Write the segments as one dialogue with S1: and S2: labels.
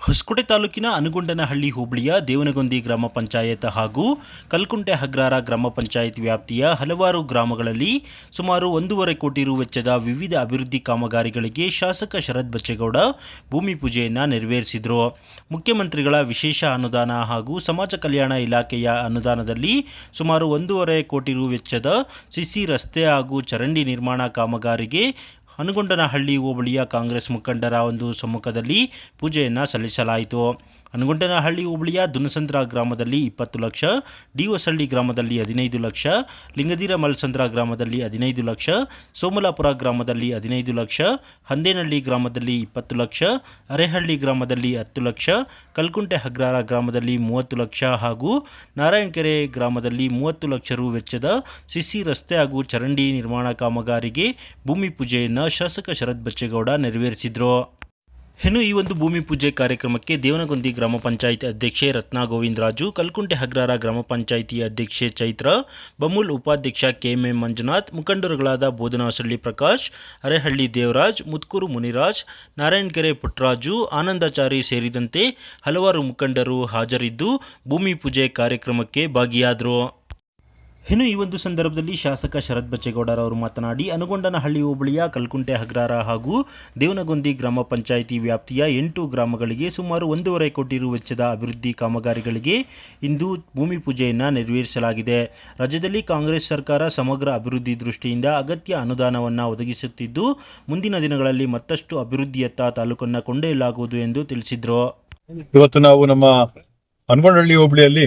S1: ಹೊಸಕೋಟೆ ತಾಲೂಕಿನ ಅನುಗುಂಡನಹಳ್ಳಿ ಹೋಬಳಿಯ ದೇವನಗೊಂದಿ ಗ್ರಾಮ ಪಂಚಾಯತ್ ಹಾಗೂ ಕಲ್ಕುಂಟೆ ಹಗ್ರಾರ ಗ್ರಾಮ ಪಂಚಾಯತ್ ವ್ಯಾಪ್ತಿಯ ಹಲವಾರು ಗ್ರಾಮಗಳಲ್ಲಿ ಸುಮಾರು ಒಂದೂವರೆ ಕೋಟಿ ರು ವೆಚ್ಚದ ವಿವಿಧ ಅಭಿವೃದ್ಧಿ ಕಾಮಗಾರಿಗಳಿಗೆ ಶಾಸಕ ಶರತ್ ಬಚ್ಚೇಗೌಡ ಭೂಮಿ ಪೂಜೆಯನ್ನು ನೆರವೇರಿಸಿದರು. ಮುಖ್ಯಮಂತ್ರಿಗಳ ವಿಶೇಷ ಅನುದಾನ ಹಾಗೂ ಸಮಾಜ ಕಲ್ಯಾಣ ಇಲಾಖೆಯ ಅನುದಾನದಲ್ಲಿ ಸುಮಾರು ಒಂದೂವರೆ ಕೋಟಿ ರು ವೆಚ್ಚದ ಸಿಸಿ ರಸ್ತೆ ಹಾಗೂ ಚರಂಡಿ ನಿರ್ಮಾಣ ಕಾಮಗಾರಿಗೆ ಹನುಗೊಂಡನಹಳ್ಳಿ ಹೋಬಳಿಯ ಕಾಂಗ್ರೆಸ್ ಮುಖಂಡರ ಒಂದು ಸಮ್ಮುಖದಲ್ಲಿ ಪೂಜೆಯನ್ನು ಸಲ್ಲಿಸಲಾಯಿತು. ಹನುಗೊಂಡನಹಳ್ಳಿ ಹೋಬಳಿಯ ದುನಸಂದ್ರ ಗ್ರಾಮದಲ್ಲಿ ಇಪ್ಪತ್ತು ಲಕ್ಷ ಡಿ ಹೊಸಳ್ಳಿ ಗ್ರಾಮದಲ್ಲಿ ಹದಿನೈದು ಲಕ್ಷ ಲಿಂಗದೀರ ಮಲ್ಸಂದ್ರ ಗ್ರಾಮದಲ್ಲಿ ಹದಿನೈದು ಲಕ್ಷ, ಸೋಮಲಾಪುರ ಗ್ರಾಮದಲ್ಲಿ ಹದಿನೈದು ಲಕ್ಷ, ಹಂದೇನಹಳ್ಳಿ ಗ್ರಾಮದಲ್ಲಿ ಇಪ್ಪತ್ತು ಲಕ್ಷ, ಅರೆಹಳ್ಳಿ ಗ್ರಾಮದಲ್ಲಿ ಹತ್ತು ಲಕ್ಷ, ಕಲ್ಕುಂಟೆ ಹಗ್ರಾರ ಗ್ರಾಮದಲ್ಲಿ ಮೂವತ್ತು ಲಕ್ಷ ಹಾಗೂ ನಾರಾಯಣಕೆರೆ ಗ್ರಾಮದಲ್ಲಿ ಮೂವತ್ತು ಲಕ್ಷ ರು ವೆಚ್ಚದ ಸಿಸಿ ರಸ್ತೆ ಹಾಗೂ ಚರಂಡಿ ನಿರ್ಮಾಣ ಕಾಮಗಾರಿಗೆ ಭೂಮಿ ಪೂಜೆಯನ್ನು ಶಾಸಕ ಶರತ್ ಬಚ್ಚೇಗೌಡ ನೆರವೇರಿಸಿದರು. ಇನ್ನು ಈ ಒಂದು ಭೂಮಿ ಪೂಜೆ ಕಾರ್ಯಕ್ರಮಕ್ಕೆ ದೇವನಗುಂದಿ ಗ್ರಾಮ ಪಂಚಾಯಿತಿ ಅಧ್ಯಕ್ಷೆ ರತ್ನಾ ಗೋವಿಂದರಾಜು ಕಲ್ಕುಂಟೆ ಹಗ್ರಾರ ಗ್ರಾಮ ಪಂಚಾಯಿತಿ ಅಧ್ಯಕ್ಷೆ ಚೈತ್ರ, ಬಮೂಲ್ ಉಪಾಧ್ಯಕ್ಷ ಕೆಎಂ ಮಂಜುನಾಥ್, ಮುಖಂಡರುಗಳಾದ ಬೋಧನಾಸಳ್ಳಿ ಪ್ರಕಾಶ್, ಅರೆಹಳ್ಳಿ ದೇವರಾಜ್ ಮುತ್ಕೂರು ಮುನಿರಾಜ್, ನಾರಾಯಣಗೆರೆ ಪುಟ್ಟರಾಜು, ಆನಂದಾಚಾರಿ ಸೇರಿದಂತೆ ಹಲವಾರು ಮುಖಂಡರು ಹಾಜರಿದ್ದು ಭೂಮಿ ಪೂಜೆ ಕಾರ್ಯಕ್ರಮಕ್ಕೆ ಭಾಗಿಯಾದರು. ಇನ್ನು ಈ ಒಂದು ಸಂದರ್ಭದಲ್ಲಿ ಶಾಸಕ ಶರತ್ ಬಚ್ಚೇಗೌಡರವರು ಮಾತನಾಡಿ, ಅನುಗೊಂಡನಹಳ್ಳಿ ಹೋಬಳಿಯ ಕಲ್ಕುಂಟೆ ಹಗ್ರಾರ ಹಾಗೂ ದೇವನಗೊಂದಿ ಗ್ರಾಮ ಪಂಚಾಯಿತಿ ವ್ಯಾಪ್ತಿಯ ಎಂಟು ಗ್ರಾಮಗಳಿಗೆ ಸುಮಾರು ಒಂದೂವರೆ ಕೋಟಿ ರು ವೆಚ್ಚದ ಅಭಿವೃದ್ಧಿ ಕಾಮಗಾರಿಗಳಿಗೆ ಇಂದು ಭೂಮಿ ಪೂಜೆಯನ್ನು ನೆರವೇರಿಸಲಾಗಿದೆ. ರಾಜ್ಯದಲ್ಲಿ ಕಾಂಗ್ರೆಸ್ ಸರ್ಕಾರ ಸಮಗ್ರ ಅಭಿವೃದ್ಧಿ ದೃಷ್ಟಿಯಿಂದ ಅಗತ್ಯ ಅನುದಾನವನ್ನು ಒದಗಿಸುತ್ತಿದ್ದು, ಮುಂದಿನ ದಿನಗಳಲ್ಲಿ ಮತ್ತಷ್ಟು ಅಭಿವೃದ್ಧಿಯತ್ತ ತಾಲೂಕನ್ನು ಕೊಂಡೊಯ್ಯಲಾಗುವುದು ಎಂದು ತಿಳಿಸಿದರು.
S2: ಇವತ್ತು ನಾವು ನಮ್ಮ ಅನುಗೊಂಡಹಳ್ಳಿ ಹೋಬಳಿಯಲ್ಲಿ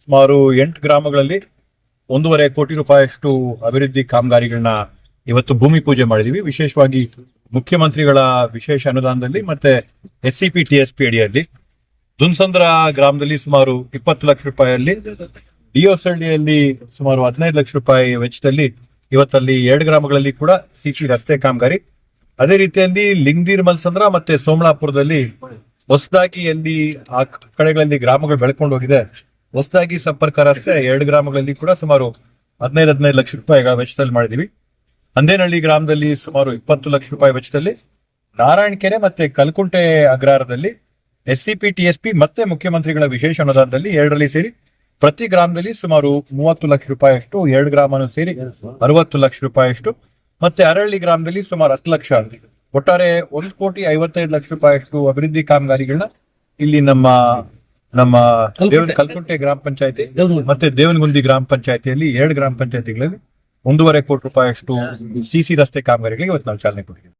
S2: ಸುಮಾರು ಎಂಟು ಗ್ರಾಮಗಳಲ್ಲಿ ಒಂದೂವರೆ ಕೋಟಿ ರೂಪಾಯಿಯಷ್ಟು ಅಭಿವೃದ್ಧಿ ಕಾಮಗಾರಿಗಳನ್ನ ಇವತ್ತು ಭೂಮಿ ಪೂಜೆ ಮಾಡಿದೀವಿ. ವಿಶೇಷವಾಗಿ ಮುಖ್ಯಮಂತ್ರಿಗಳ ವಿಶೇಷ ಅನುದಾನದಲ್ಲಿ ಮತ್ತೆ S C P T S P ಅಡಿಯಲ್ಲಿ. ದುನ್ಸಂದ್ರ ಗ್ರಾಮದಲ್ಲಿ ಸುಮಾರು ಇಪ್ಪತ್ತು ಲಕ್ಷ ರೂಪಾಯಿಯಲ್ಲಿ ಡಿಒಸಳ್ಳಿಯಲ್ಲಿ ಸುಮಾರು ಹದಿನೈದು ಲಕ್ಷ ರೂಪಾಯಿ ವೆಚ್ಚದಲ್ಲಿ ಇವತ್ತಲ್ಲಿ ಎರಡು ಗ್ರಾಮಗಳಲ್ಲಿ ಕೂಡ ಸಿಸಿ ರಸ್ತೆ ಕಾಮಗಾರಿ. ಅದೇ ರೀತಿಯಲ್ಲಿ ಲಿಂಗದೀರ್ ಮಲ್ಸಂದ್ರ ಮತ್ತೆ ಸೋಮಲಾಪುರದಲ್ಲಿ ಹೊಸದಾಗಿ ಎಲ್ಲಿ ಆ ಕಡೆಗಳಲ್ಲಿ ಗ್ರಾಮಗಳು ಬೆಳ್ಕೊಂಡು ಹೋಗಿದೆ. ಹೊಸದಾಗಿ ಸಂಪರ್ಕ ರಸ್ತೆ ಎರಡು ಗ್ರಾಮಗಳಲ್ಲಿ ಕೂಡ ಸುಮಾರು ಹದಿನೈದು ಹದಿನೈದು ಲಕ್ಷ ರೂಪಾಯಿ ವೆಚ್ಚದಲ್ಲಿ ಮಾಡಿದೀವಿ. ಅಂದೇನಹಳ್ಳಿ ಗ್ರಾಮದಲ್ಲಿ ಸುಮಾರು ಇಪ್ಪತ್ತು ಲಕ್ಷ ರೂಪಾಯಿ ವೆಚ್ಚದಲ್ಲಿ ನಾರಾಯಣಕೆರೆ ಮತ್ತೆ Kalkunte ಅಗ್ರಹಾರದಲ್ಲಿ S C P T S P ಮತ್ತೆ ಮುಖ್ಯಮಂತ್ರಿಗಳ ವಿಶೇಷ ಅನುದಾನದಲ್ಲಿ ಎರಡರಲ್ಲಿ ಸೇರಿ ಪ್ರತಿ ಗ್ರಾಮದಲ್ಲಿ ಸುಮಾರು ಮೂವತ್ತು ಲಕ್ಷ ರೂಪಾಯಿಯಷ್ಟು, ಎರಡು ಗ್ರಾಮನು ಸೇರಿ ಅರವತ್ತು ಲಕ್ಷ ರೂಪಾಯಿಯಷ್ಟು ಮತ್ತೆ ಅರಳ್ಳಿ ಗ್ರಾಮದಲ್ಲಿ ಸುಮಾರು ಹತ್ತು ಲಕ್ಷ. ಒಟ್ಟಾರೆ ಒಂದು ಕೋಟಿ ಐವತ್ತೈದು ಲಕ್ಷ ರೂಪಾಯಿಯಷ್ಟು ಅಭಿವೃದ್ಧಿ ಕಾಮಗಾರಿಗಳನ್ನ ಇಲ್ಲಿ ನಮ್ಮ ನಮ್ಮ ದೇವನ ಕಲ್ಕುಂಟೆ ಗ್ರಾಮ ಪಂಚಾಯತಿ ಮತ್ತೆ ದೇವನಗುಂದಿ ಗ್ರಾಮ ಪಂಚಾಯತಿಯಲ್ಲಿ ಎರಡು ಗ್ರಾಮ ಪಂಚಾಯತಿಗಳಲ್ಲಿ ಒಂದೂವರೆ ಕೋಟಿ ರೂಪಾಯಿಯಷ್ಟು ಸಿಸಿ ರಸ್ತೆ ಕಾಮಗಾರಿಗಳಿಗೆ ಇವತ್ತು ನಾವು ಚಾಲನೆ ಕೊಟ್ಟಿದ್ದೀವಿ.